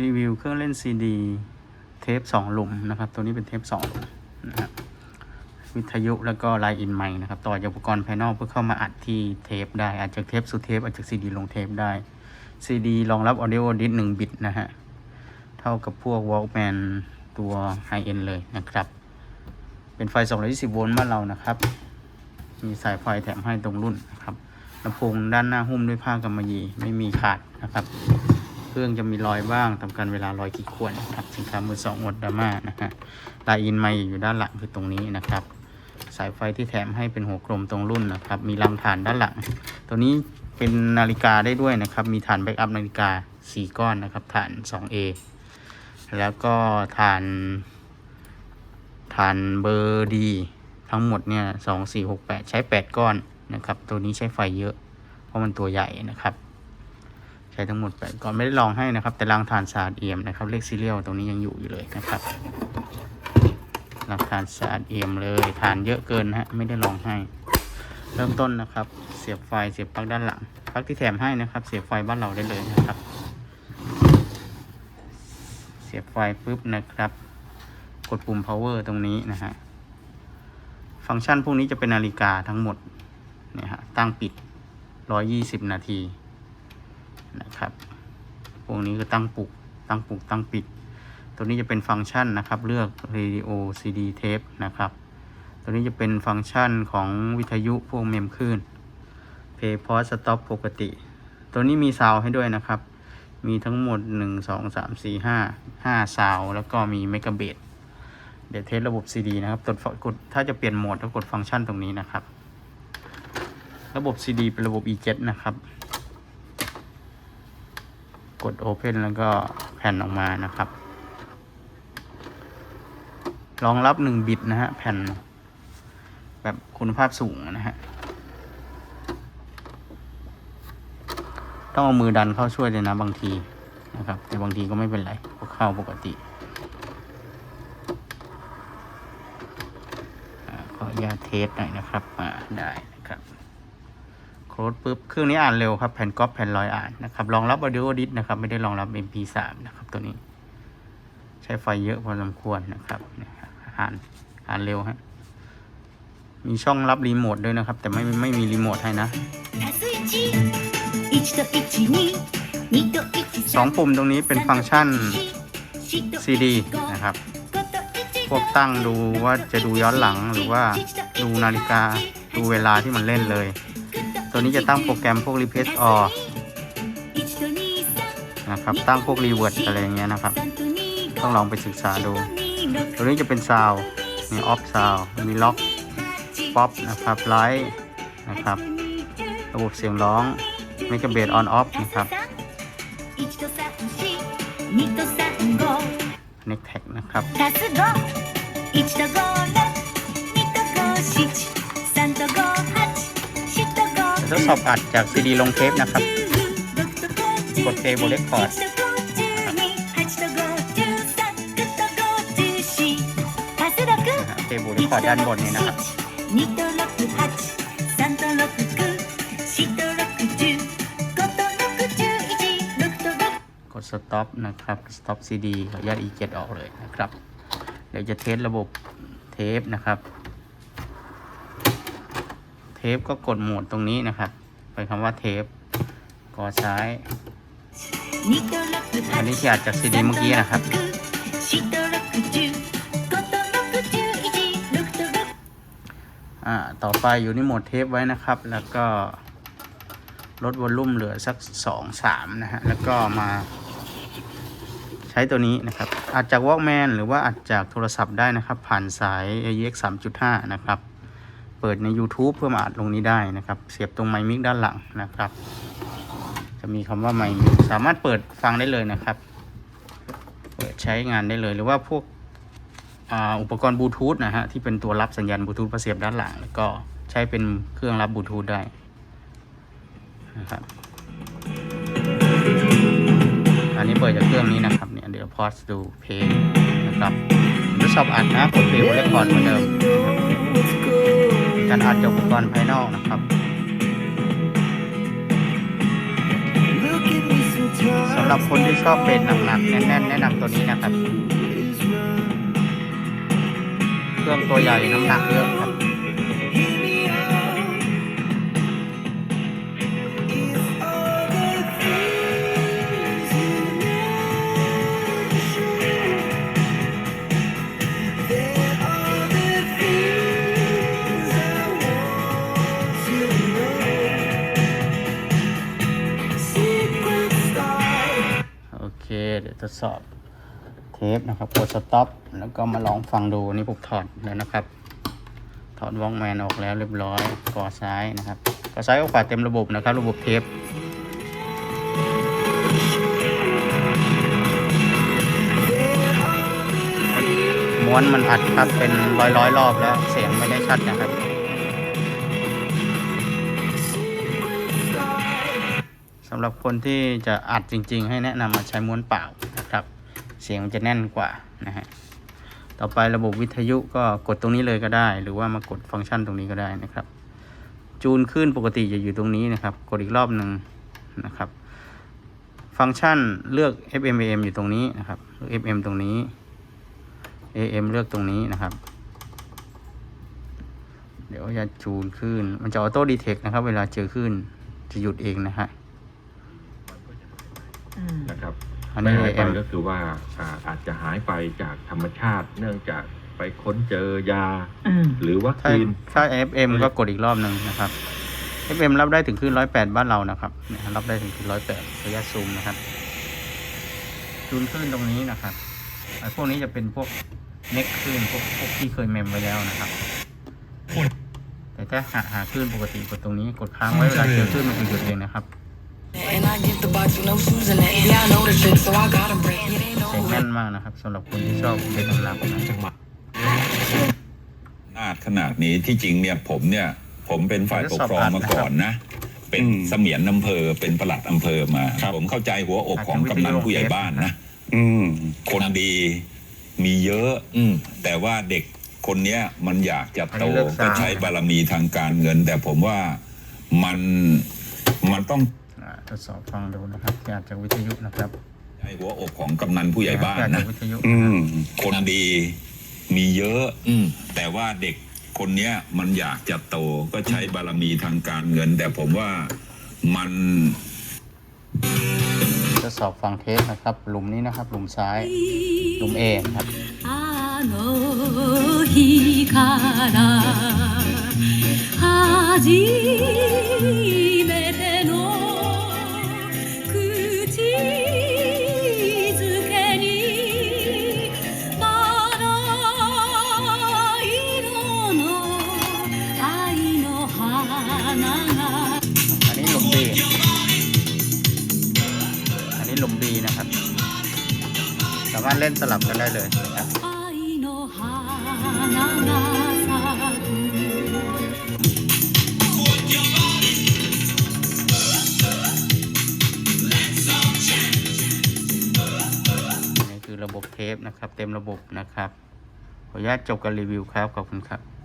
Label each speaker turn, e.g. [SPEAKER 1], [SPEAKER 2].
[SPEAKER 1] รีวิวเครื่องเล่นซีดีเทปสองหลุมนะครับ ตัวนี้เป็นเทปสองนะครับวิทยุแล้วก็ไลน์อินไมค์นะครับ ต่อจากอุปกรณ์ภายนอกเพื่อเข้ามาอัดที่เทปได้อาจจากเทปสู่เทปอาจจากซีดีลงเทปได้ซีดีรองรับ Audio Disc หนึ่งบิตนะฮะ เท่ากับพวก Walkman ตัว High End เลยนะครับ เป็นไฟ 220 โวลต์บ้านเรานะครับ มีสายไฟแถมให้ตรงรุ่นนะครับลำโพงด้านหน้าหุ้มด้วยผ้ากำมะหยี่ไม่มีขาดนะครับ รื่องจะมีรอยบ้างทำการเวลารอยขีดข่วนนะครับ สินค้ามือสองหมดดราม่านะฮะลายอินไมค์อยู่ด้านหลังคือตรงนี้นะครับ สายไฟที่แถมให้เป็นหัวกลมตรงรุ่นนะครับ มีลำฐานด้านหลัง ตัวนี้เป็นนาฬิกาได้ด้วยนะครับ มีฐานแบ็กอัพนาฬิกา 4 ก้อนนะครับ ฐาน 2A แล้วก็ฐาน ฐานเบอร์ดี ทั้งหมดเนี่ยสองสี่หกแปดใช้แปดก้อนนะครับ ตัวนี้ใช้ไฟเยอะ เพราะมันตัวใหญ่นะครับ ใช้ทั้งหมดแปดก้อนไม่ได้ลองให้นะครับ แต่รางฐานสะอาดเอี่ยมนะครับ เลขซีเรียลตรงนี้ยังอยู่อยู่เลยนะครับรางฐานสะอาดเอี่ยมเลยฐานเยอะเกินนะฮะไม่ได้ลองให้ เริ่มต้นนะครับ เสียบไฟเสียบปลั๊กด้านหลังปลั๊กที่แถมให้นะครับ เสียบไฟบ้านเราได้เลยนะครับ เสียบไฟปุ๊บนะครับ กดปุ่ม power ตรงนี้นะฮะฟังก์ชันพวกนี้จะเป็นนาฬิกาทั้งหมดเนี่ยฮะตั้งปิด 120 นาที นะครับ พวกนี้คือตั้งปลุก ตั้งปลุก ตั้งปิด ตัวนี้จะเป็นฟังก์ชันนะครับ เลือก radio cd tape นะครับ ตัวนี้จะเป็นฟังก์ชันของวิทยุพวกเมมคลื่น play pause stop ปกติ ตัวนี้มีซาวให้ด้วยนะครับ มีทั้งหมด 1 2 3 4 5 5ซาวแล้วก็มีเมกะเบตเดี๋ยวเทสระบบ CD นะครับกดกดถ้าจะเปลี่ยนโหมดก็กดฟังก์ชันตรงนี้นะครับ ระบบ CD เป็นระบบ E7 นะครับ กด Open แล้วก็แผ่นออกมานะครับรองรับ1บิตนะฮะแผ่น แบบคุณภาพสูงนะฮะ ต้องเอามือดันเข้าช่วยเลยนะบางทีนะครับ แต่บางทีก็ไม่เป็นไรก็เข้าปกติขออนุญาตเทสหน่อยนะครับอ่าได้ ลดปุ๊บเครื่องนี้อ่านเร็วครับแผ่นก๊อปแผ่นลอยอ่านนะครับรองรับ audio edit นะครับไม่ได้รองรับ mp3 นะครับตัวนี้ ใช้ไฟเยอะพอสมควรนะครับอ่านอ่านเร็วฮะมีช่องรับรีโมทด้วยนะครับ แต่ไม่ไม่มีรีโมทให้นะสองปุ่มตรงนี้เป็นฟังก์ชัน CD นะครับ พวกตั้งดูว่าจะดูย้อนหลังหรือว่าดูนาฬิกาดูเวลาที่มันเล่นเลย ตัวนี้จะตั้งโปรแกรมพวก replace all นะครับ ตั้งพวก revert อะไรอย่างเงี้ยนะครับ ต้องลองไปศึกษาดู ตัวนี้จะเป็นซาวมีออฟซาวมีล็อกป๊อปนะครับไลท์นะครับ ระบบเสียงร้อง m e g a b a s on off นะครับ
[SPEAKER 2] 1と3 2と3 5
[SPEAKER 1] n e c t a g นะครับ
[SPEAKER 2] 足す5 1と5 6 2と5 7 3と5 8 4と5
[SPEAKER 1] ทดสอบอัดจากซีดีลงเทปนะครับ กด
[SPEAKER 2] เพลย์บนเรคคอร์ดเพ
[SPEAKER 1] ลย์บเรคคอร์ดด้านบนนี้นะครับ
[SPEAKER 2] ดส
[SPEAKER 1] ต็อปนะครับสต็อปซีดีขออนุญาต e7 ออกเลยนะครับ เดี๋ยวจะเทสระบบเทปนะครับ เทปก็กดโหมดตรงนี้นะครับเป็นคำว่าเทปกอซ้ายอันนี้ที่อาจจากซีดีเมื่อกี้นะครับ ต่อไปอยู่ในโหมดเทปไว้นะครับ แล้วก็ลดวอลลุ่มเหลือสัก 2 3 นะฮะ แล้วก็มาใช้ตัวนี้นะครับ อาจจาก Walkman หรือว่าอาจจากโทรศัพท์ได้นะครับ ผ่านสาย AUX 3.5 นะครับ เปิดใน YouTube เพื่อมาอัดลงนี้ได้นะครับ เสียบตรงไมค์มิกด้านหลังนะครับ จะมีคำว่าไมค์มิกสามารถเปิดฟังได้เลยนะครับ เปิดใช้งานได้เลยหรือว่าพวกอ,อุปกรณ์บลูทูธนะฮะที่เป็นตัวรับสัญญาณบลูทูธมาเสียบด้านหลัง แล้วก็ใช้เป็นเครื่องรับบลูทูธได้นะครับอันนี้เปิดจากเครื่องนี้นะครับเนี่ยเดี๋ยวพอสดูเพลงนะครับทดสอบอัดนะกดเพลงเรคคอร์ดเหมือนเดิม การอัดจากอุปกรณ์ภายนอกนะครับสำหรับคนที่ชอบเป็นหนักๆแน่นๆแนะนำตัวนี้นะครับ เครื่องตัวใหญ่น้ำหนักเยอะครับ ทดสอบเทปนะครับกดสต็อปแล้วก็มาลองฟังดูนี่ผมถอดแล้วนะครับ ถอดวองแมนออกแล้วเรียบร้อยก่อซ้ายนะครับก่อซ้ายก็ขวาเต็มระบบนะครับ ระบบเทปม้วนมันอัดครับเป็นร้อยร้อยรอบแล้วเสียงไม่ได้ชัดนะครับำหรับคนที่จะอัดจริง ๆ ให้แนะนำมาใช้ม้วนเปล่านะครับ เสียงมันจะแน่นกว่านะฮะต่อไประบบวิทยุก็กดตรงนี้เลยก็ได้ หรือว่ามากดฟังก์ชันตรงนี้ก็ได้นะครับ จูนขึ้นปกติจะอยู่ตรงนี้นะครับ กดอีกรอบหนึ่งนะครับ ฟังก์ชันเลือก FM AM อยู่ตรงนี้นะครับเลือก FM ตรงนี้ AM เลือกตรงนี้นะครับ เดี๋ยวจะจูนขึ้น มันจะออโต้ดีเทคนะครับ เวลาเจอขึ้นจะหยุดเองนะฮะ
[SPEAKER 3] นะครับ
[SPEAKER 1] อัน
[SPEAKER 3] ไม่
[SPEAKER 1] นี้
[SPEAKER 3] หายไป
[SPEAKER 1] AM
[SPEAKER 3] ก็คือว่าอ่าอาจจะหายไปจากธรรมชาติ เนื่องจากไปค้นเจอยา หรือวัค
[SPEAKER 1] ถ้า
[SPEAKER 3] ซีน
[SPEAKER 1] ถ้า FM ก็กดอีกรอบหนึ่งนะครับ FM รับได้ถึงคลื่น108บ้านเรานะครับเนี่ยรับได้ถึงคลื่น108ระยะซูมนะครับจูนคลื่นตรงนี้นะครับไอ้พวกนี้จะเป็นพวกเน็กคลื่นพวกพวกที่เคยเมมไว้แล้วนะครับแต่ถ้าหาหาคลื่นปกติกดตรงนี้กดค้างไว้เวลาเจอคลื่นมันจะหยุดเองนะครับ เสียงแน่นมากนะครับสำหรับคนที่ชอบเป็นกำลังนะ
[SPEAKER 4] นาดขนาดนี้ที่จริงเนี่ยผมเนี่ย ผมเป็นฝ่ายปกครองมาก่อนนะ เป็นเสมียนอำเภอเป็นปลัดอำเภอมา ผมเข้าใจหัวอกของกำนันผู้ใหญ่บ้านนะ
[SPEAKER 5] อืม
[SPEAKER 4] คนดีมีเยอะ
[SPEAKER 3] อืม
[SPEAKER 4] แต่ว่าเด็กคนเนี้ยมันอยากจะโต
[SPEAKER 1] อันนี้เลิกสร้าง
[SPEAKER 4] ก็ใช้บารมีทางการเงิน แต่ผมว่ามันมันต้อง
[SPEAKER 1] อ่า ทดสอบฟังดูนะครับที่อาจจากวิทยุนะครับ
[SPEAKER 4] ใช้หัวอกของกำนันผู้ใหญ่บ้าน
[SPEAKER 1] ที่อจจ
[SPEAKER 4] นะ
[SPEAKER 1] กวิทยุ
[SPEAKER 5] อื
[SPEAKER 1] นะครับ
[SPEAKER 5] ม
[SPEAKER 4] คนดีมีเยอะ
[SPEAKER 3] อืม
[SPEAKER 4] แต่ว่าเด็กคนเนี้ยมันอยากจะโตก็ใช้บารมีทางการเงิน แต่ผมว่ามัน
[SPEAKER 1] ทดสอบฟังเทปนะครับ หลุมนี้นะครับ หลุมซ้าย หลุมเอครับ
[SPEAKER 2] あの日から初
[SPEAKER 1] ได้เลยนี่คือระบบเทปนะครับ เต็มระบบนะครับ ขออนุญาตจบการรีวิวครับ ขอบคุณครับ